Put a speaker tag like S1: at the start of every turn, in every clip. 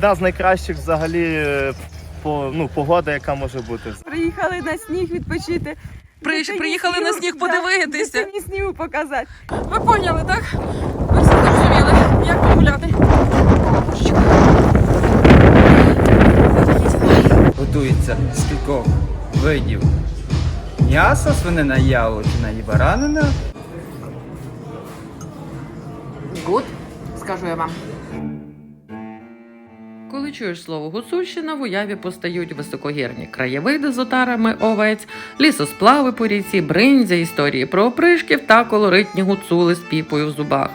S1: Одна з найкращих взагалі е, по, ну, погода, яка може бути.
S2: Приїхали на сніг відпочити.
S3: При- приїхали на сніг подивитися.
S2: Дитині снігу показати.
S3: Ви поняли, так? Ви все зрозуміли. Як погуляти?
S4: готується з кількох видів м'яса, свинина, яловичина і баранина.
S3: Гуд, скажу я вам. Коли чуєш слово Гуцульщина, в уяві постають високогірні краєвиди з отарами овець, лісосплави по ріці, бриндзя, історії про опришків та колоритні гуцули з піпою в зубах.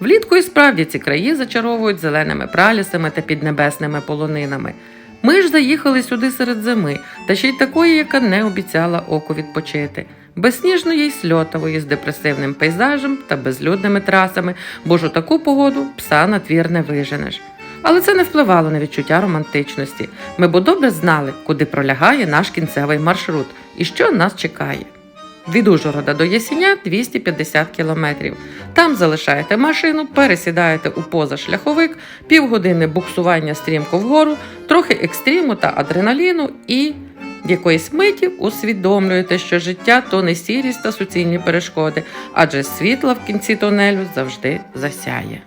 S3: Влітку і справді ці краї зачаровують зеленими пралісами та піднебесними полонинами. Ми ж заїхали сюди серед зими, та ще й такої, яка не обіцяла оку відпочити. Безсніжної й сльотової з депресивним пейзажем та безлюдними трасами, бо ж у таку погоду пса на твір не виженеш. Але це не впливало на відчуття романтичності. Ми бо добре знали, куди пролягає наш кінцевий маршрут і що нас чекає. Від Ужгорода до Ясіня 250 кілометрів. Там залишаєте машину, пересідаєте у позашляховик, півгодини буксування стрімко вгору, трохи екстриму та адреналіну і якоїсь миті усвідомлюєте, що життя то не сірість та суцільні перешкоди, адже світла в кінці тунелю завжди засяє.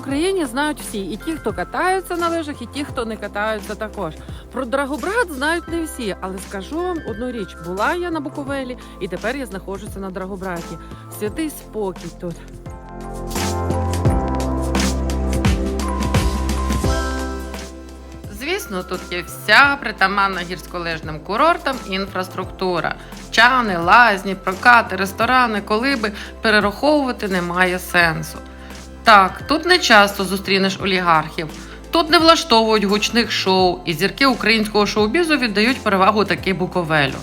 S3: Україні знають всі, і ті, хто катаються на лижах, і ті, хто не катаються також. Про Драгобрат знають не всі, але скажу вам одну річ: була я на Буковелі, і тепер я знаходжуся на Драгобраті. Святий спокій тут. Звісно, тут є вся притаманна гірськолижним курортам інфраструктура. Чани, лазні, прокати, ресторани, колиби перераховувати немає сенсу. Так, тут не часто зустрінеш олігархів. Тут не влаштовують гучних шоу, і зірки українського шоу-бізу віддають перевагу таки Буковелю.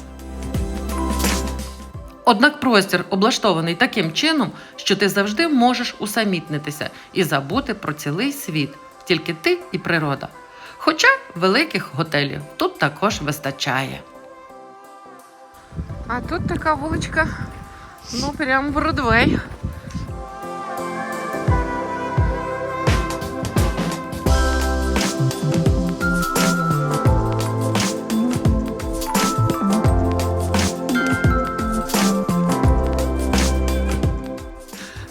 S3: Однак простір облаштований таким чином, що ти завжди можеш усамітнитися і забути про цілий світ, тільки ти і природа. Хоча великих готелів тут також вистачає. А тут така вуличка, ну прям Бродвей.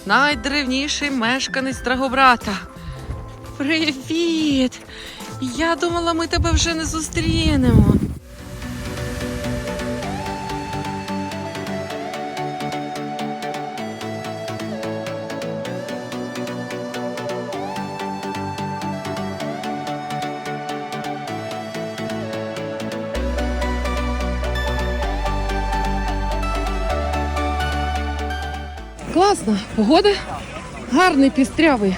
S3: Найдревніший мешканець Драгобрата. Привіт! Я думала, ми тебе вже не зустрінемо. Класна погода, гарний пістрявий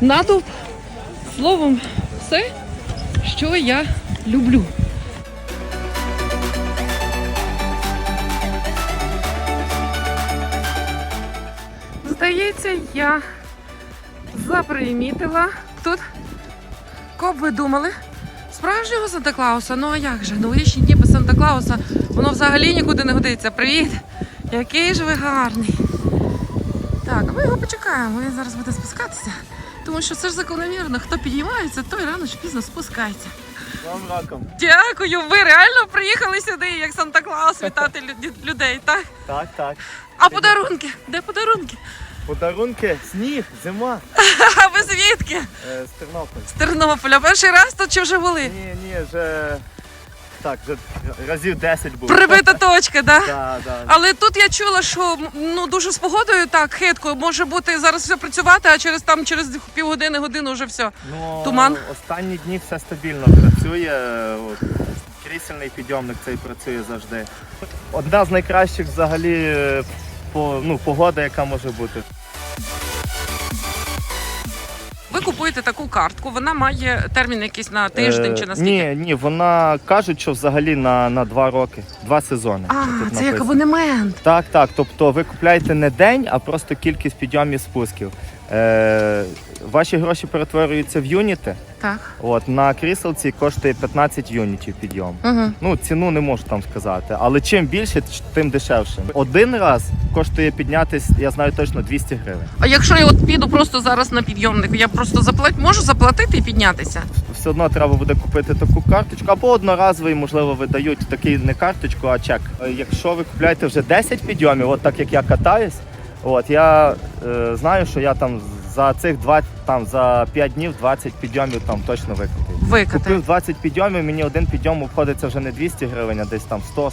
S3: натовп. Словом, все, що я люблю. Здається, я запримітила тут. Коб ви думали? Справжнього Санта Клауса? Ну а як же? Новорічні дні без Санта Клауса, воно взагалі нікуди не годиться. Привіт! Який ж ви гарний! Так, ми його почекаємо, він зараз буде спускатися. Тому що це ж закономірно, хто підіймається, той рано чи пізно спускається.
S1: Вам раком.
S3: Дякую, ви реально приїхали сюди, як Санта Клаус, вітати людей, так?
S1: Так, так.
S3: А подарунки? Де подарунки?
S1: Подарунки, сніг, зима.
S3: А ви звідки?
S1: Е, з Тернополя.
S3: З Тернополя. Перший раз тут чи вже були?
S1: Ні, ні, вже так, вже разів 10 було.
S3: Прибита точка, так?
S1: Да, да.
S3: Але тут я чула, що ну дуже з погодою так хитко. Може бути зараз все працювати, а через там через півгодини, годину вже все.
S1: Ну,
S3: Туман?
S1: Останні дні все стабільно працює. От, крісельний підйомник цей працює завжди. Одна з найкращих взагалі е, по, ну, погода, яка може бути.
S3: Ви таку картку, вона має термін якийсь на тиждень
S1: Е,
S3: чи на скільки?
S1: Ні, ні, вона кажуть, що взагалі на, на два роки, два сезони.
S3: А,
S1: Тут
S3: це як
S1: написано.
S3: абонемент.
S1: Так, так. Тобто ви купляєте не день, а просто кількість підйомів спусків. Е, ваші гроші перетворюються в юніти.
S3: Так.
S1: От на кріселці коштує 15 юнітів підйом.
S3: Угу.
S1: Ну, ціну не можу там сказати, але чим більше, тим дешевше. Один раз коштує піднятись, я знаю точно 200 гривень.
S3: А якщо я от піду просто зараз на підйомник, я просто заплат... можу заплатити і піднятися?
S1: Все одно треба буде купити таку карточку або одноразовий, можливо, видають такий не карточку, а чек. Е, Якщо ви купляєте вже 10 підйомів, от так як я катаюсь, от я е, знаю, що я там за цих 20, там за 5 днів 20 підйомів там точно викупив.
S3: Викати.
S1: Купив 20 підйомів, мені один підйом обходиться вже не 200 гривень, а десь там 100-120.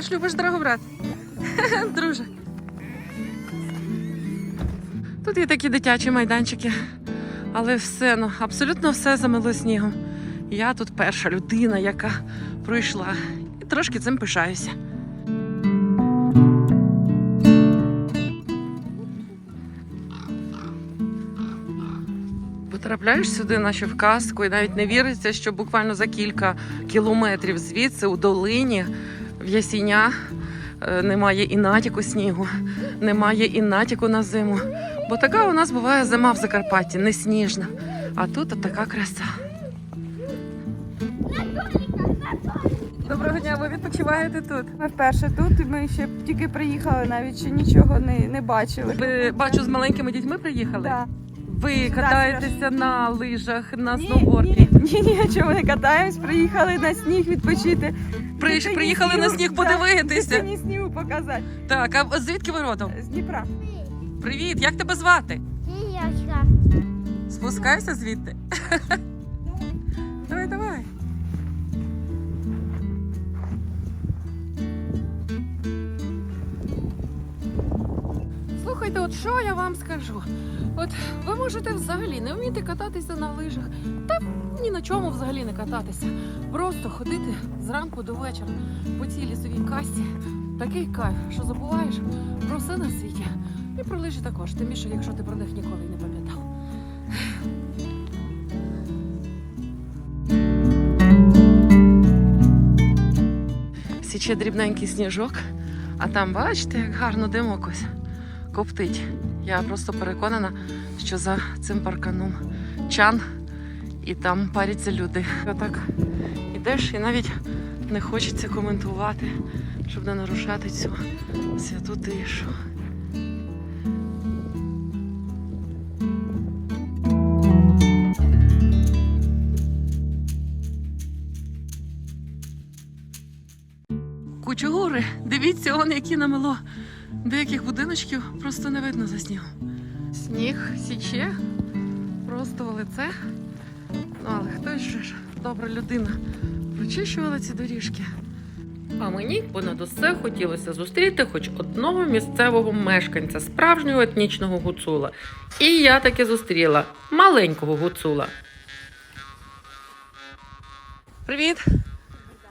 S3: Теж любиш Драгобрат? Друже. Тут є такі дитячі майданчики, але все, ну, абсолютно все замило снігом. Я тут перша людина, яка пройшла. І трошки цим пишаюся. Потрапляєш сюди, наче в казку, і навіть не віриться, що буквально за кілька кілометрів звідси, у долині, в Ясіня, е, немає і натяку снігу, немає і натяку на зиму. Бо така у нас буває зима в Закарпатті, не сніжна. А тут от така краса.
S2: Доброго дня, ви відпочиваєте тут. Ми вперше тут, і ми ще тільки приїхали, навіть ще нічого не, не бачили.
S3: Ви бачу, з маленькими дітьми приїхали?
S2: Да.
S3: Ви катаєтеся на лижах, на
S2: Ні,
S3: сноуборді.
S2: ні, ні, нічого не катаємось, приїхали на сніг відпочити.
S3: Приш-
S2: Це
S3: приїхали на сніг подивитися.
S2: Мені снігу показати.
S3: Так, а звідки ви родом?
S2: З Дніпра.
S3: Привіт, як тебе звати?
S5: Яшка.
S3: Спускайся звідти. Слухайте, от що я вам скажу? От ви можете взагалі не вміти кататися на лижах, та ні на чому взагалі не кататися. Просто ходити зранку до вечора по цій лісовій касті. Такий кайф, що забуваєш про все на світі. І про лижі також, тим більше, якщо ти про них ніколи не пам'ятав. Січе дрібненький сніжок, а там бачите, як гарно димок ось коптить. Я просто переконана, що за цим парканом чан і там паряться люди. Отак ідеш і навіть не хочеться коментувати, щоб не нарушати цю святу тишу. Кучугури, дивіться, он які намело. Деяких будиночків просто не видно за снігом. Сніг січе просто в лице. Ну, але хтось же ж добра людина прочищувала ці доріжки. А мені понад усе хотілося зустріти хоч одного місцевого мешканця, справжнього етнічного гуцула. І я таки зустріла маленького гуцула. Привіт!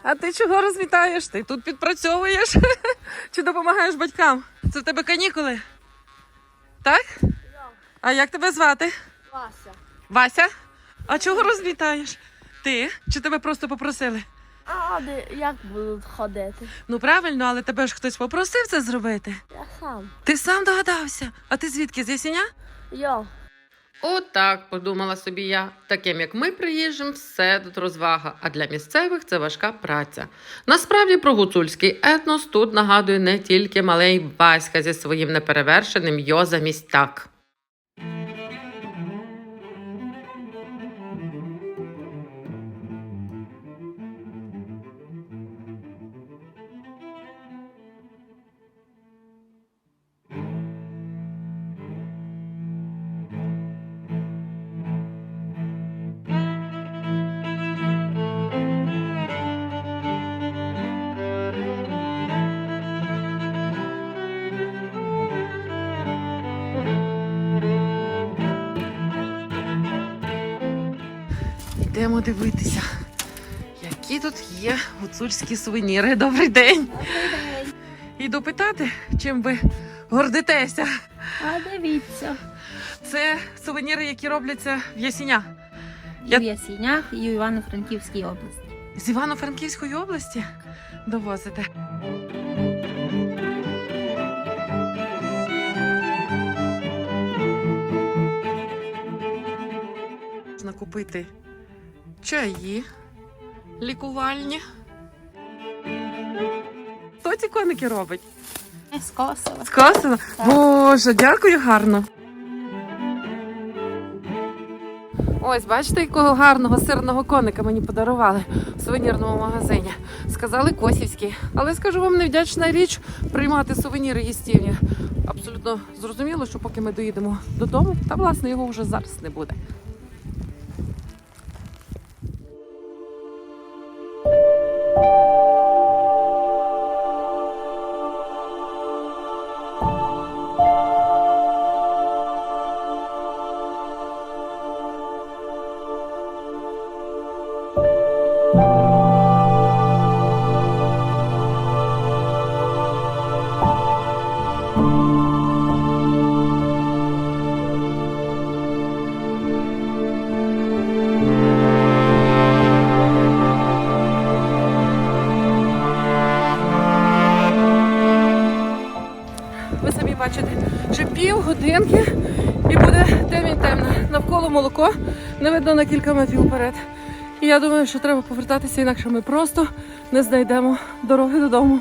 S3: А ти чого розвітаєш? Ти тут підпрацьовуєш? Чи допомагаєш батькам? Це в тебе канікули? Так? А як тебе звати?
S5: Вася.
S3: Вася? А чого розвітаєш? Ти? Чи тебе просто попросили?
S5: А де як будуть ходити?
S3: Ну правильно, але тебе ж хтось попросив це зробити.
S5: Я сам.
S3: Ти сам догадався. А ти звідки з Ясіня?
S5: Йо.
S3: Отак, подумала собі я. Таким як ми приїжджим, все тут розвага, а для місцевих це важка праця. Насправді про гуцульський етнос тут нагадує не тільки малий Васька зі своїм неперевершеним йоза замість йдемо дивитися, які тут є гуцульські сувеніри. Добрий день! Йду питати, чим ви гордитеся.
S6: А дивіться,
S3: Це сувеніри, які робляться в Ясіня.
S6: і в Ясінях, і у Івано-Франківській області.
S3: З Івано-Франківської області довозите. Можна купити чаї лікувальні. Хто ці коники робить?
S6: З Косова.
S3: З Косова? Боже, дякую гарно. Ось, бачите, якого гарного сирного коника мені подарували в сувенірному магазині. Сказали косівський. Але скажу вам, невдячна річ приймати сувеніри їстівні. Абсолютно зрозуміло, що поки ми доїдемо додому, та власне його вже зараз не буде. Ви молоко не видно на кілька метрів вперед. І я думаю, що треба повертатися, інакше ми просто не знайдемо дороги додому.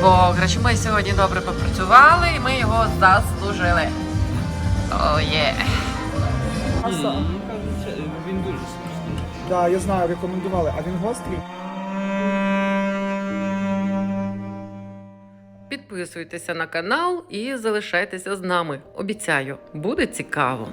S3: Бо ми сьогодні добре попрацювали і ми його заслужили. О, є.
S4: Він дуже смачний.
S7: Так, я знаю, рекомендували, а він гострий.
S3: Підписуйтеся на канал і залишайтеся з нами. Обіцяю, буде цікаво.